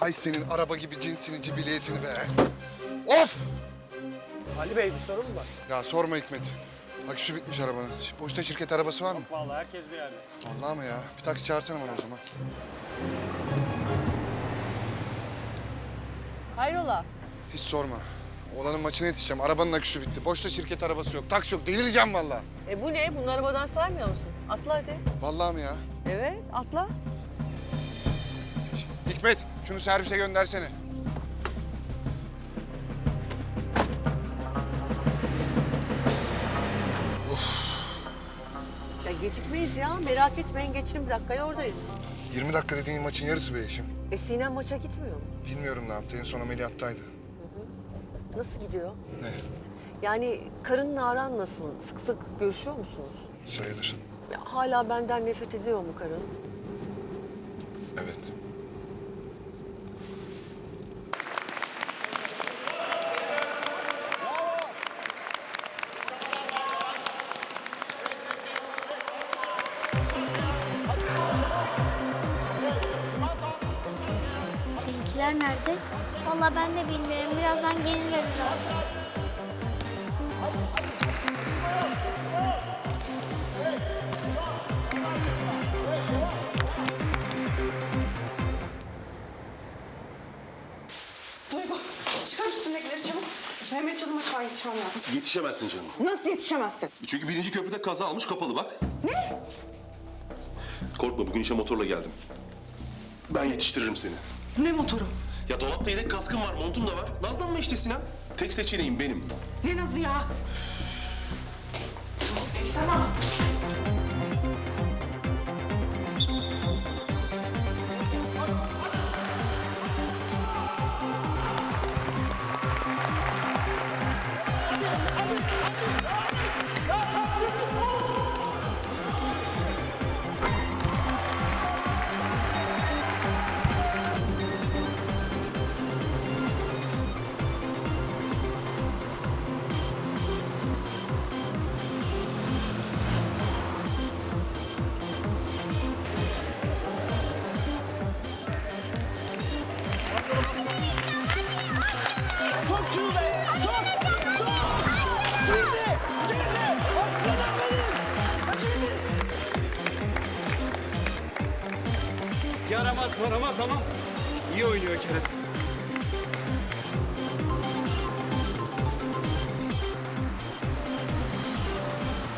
Ay senin araba gibi cinsini, cibiliyetini be. Of! Ali Bey bir sorun mu var? Ya sorma Hikmet. Aküsü bitmiş arabanın. Boşta şirket arabası var mı? Vallahi herkes bir yerde. Vallahi mı ya? Bir taksi çağırsana bana o zaman. Hayrola? Hiç sorma. Oğlanın maçına yetişeceğim. Arabanın aküsü bitti. Boşta şirket arabası yok. Taksi yok. Delireceğim vallahi. E bu ne? Bunu arabadan saymıyor musun? Atla hadi. Vallahi mi ya? Evet, atla. Hikmet, şunu servise göndersene. Ya gecikmeyiz ya. Merak etmeyin. Geçin bir dakikaya oradayız. 20 dakika dediğin maçın yarısı be eşim. E Sinem maça gitmiyor mu? Bilmiyorum ne yaptı. En son ameliyattaydı. Nasıl gidiyor? Ne? Yani karınla aran nasıl? Sık sık görüşüyor musunuz? Sayılır. Ya hala benden nefret ediyor mu karın? Evet. Nerede? Vallahi ben de bilmiyorum. Birazdan gelirler herhalde. Duygu çıkar üstündekileri çabuk. Mehmet Çalı maçı var yetişmem lazım. Yetişemezsin canım. Nasıl yetişemezsin? Çünkü birinci köprüde kaza almış kapalı bak. Ne? Korkma bugün işe motorla geldim. Ben yetiştiririm seni. Ne motoru? Ya dolapta yedek kaskım var, montum da var. Nazlanma işte Sinem. Tek seçeneğim benim. Ne nazı ya? Tamam. Yaramaz ama iyi oynuyor Kerem.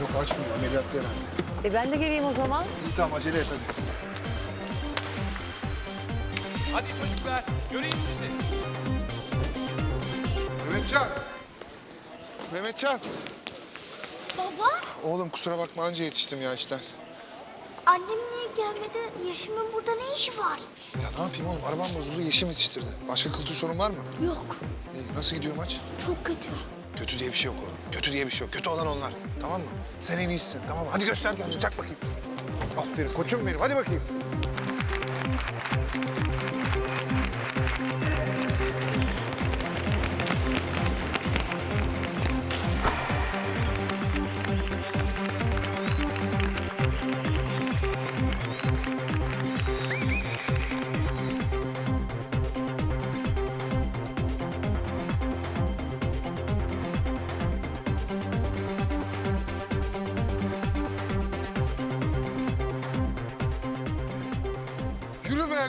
Yok açmıyor. Ameliyatta herhalde. E ben de geleyim o zaman. İyi tamam acele et hadi. Hadi çocuklar, göreyim sizi. Mehmetcan! Mehmetcan! Baba, Oğlum kusura bakma anca yetiştim ya işten. Annem niye gelmedi? Yaşımın burada ne işi var? Ya ne yapayım oğlum? Arabam bozuldu, yeşim yetiştirdi. Başka kıltığı sorun var mı? Yok, İyi. Nasıl gidiyor maç? çok kötü. Kötü diye bir şey yok oğlum. Kötü diye bir şey yok. Kötü olan onlar. Tamam mı? Sen en iyisin. Tamam mı? Hadi göster kendini. Çak bakayım. Aferin koçum benim. Hadi bakayım.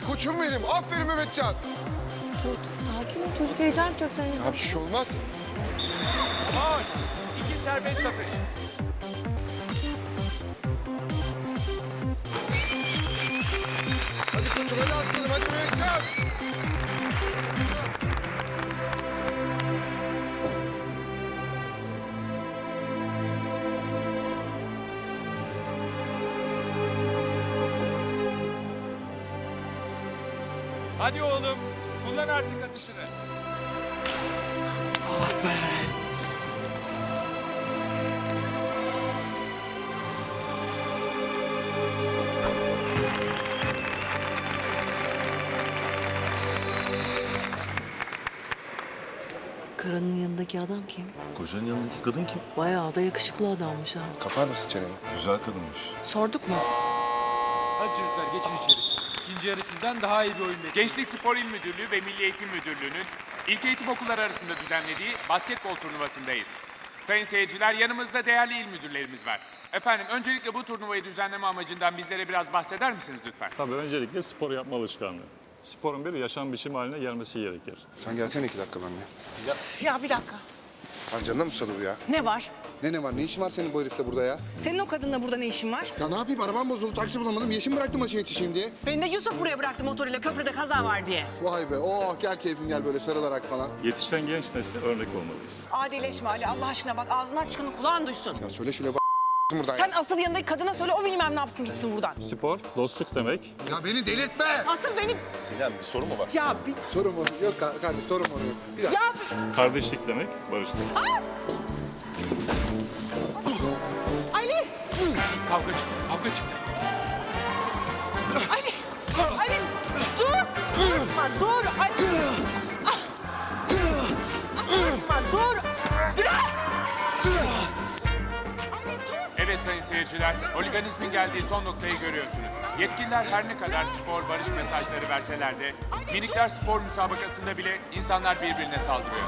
Koçum benim. Aferin Mehmetcan. Dur, dur, sakin ol. Çocuk heyecan yapacak senin yüzünden. Ya bir şey olmaz. Maç, iki serbest atış. Hadi koçum hadi. Hadi oğlum, kullan artık atışını. Karının yanındaki adam kim? Kocanın yanındaki kadın kim? Bayağı da yakışıklı adammış ha. Kapar mısın çeneni? Güzel kadınmış. Sorduk mu? Hadi çocuklar, geçin içeri. İkinci yarı sizde. oyuncudan daha iyi bir oyun bekliyoruz. Gençlik Spor İl Müdürlüğü ve Milli Eğitim Müdürlüğü'nün ilk eğitim okulları arasında düzenlediği basketbol turnuvasındayız. Sayın seyirciler yanımızda değerli il müdürlerimiz var. Efendim öncelikle bu turnuvayı düzenleme amacından bizlere biraz bahseder misiniz lütfen? Tabii öncelikle spor yapma alışkanlığı. Sporun bir yaşam biçimi haline gelmesi gerekir. Sen gelsene iki dakika benimle. Ya bir dakika. Lan canına mı susadı bu ya? Ne var? Ne ne var? Ne işin var senin bu herifle burada ya? Senin o kadınla burada ne işin var? Ya ne yapayım? Arabam bozuldu. Taksi bulamadım. Yeşim bıraktım maça yetişeyim diye. Beni de Yusuf buraya bıraktı motoruyla köprüde kaza var diye. Vay be. Oh gel keyfin gel böyle sarılarak falan. Yetişen genç nesle örnek olmalıyız. Adileşme Ali Allah aşkına bak ağzından çıkanı kulağın duysun. Ya söyle şöyle buradan Sen ya. asıl yanındaki kadına söyle o bilmem ne yapsın gitsin buradan. Spor, dostluk demek. Ya beni delirtme. Asıl benim... Sinem bir sorun mu var? Ya bir... Sorun mu? Yok ka- kardeş sorun mu? Yok. Bir dakika. Ya Kardeşlik demek, barışlık. Ali! Çıktı, kavga çıktı. Ali! Ali! Dur! Durma dur! Ali! Ah! Durma dur! Bırak! Ali dur! Evet sayın seyirciler, holiganizmin geldiği son noktayı görüyorsunuz. Yetkililer her ne kadar spor barış mesajları verseler de minikler spor müsabakasında bile insanlar birbirine saldırıyor.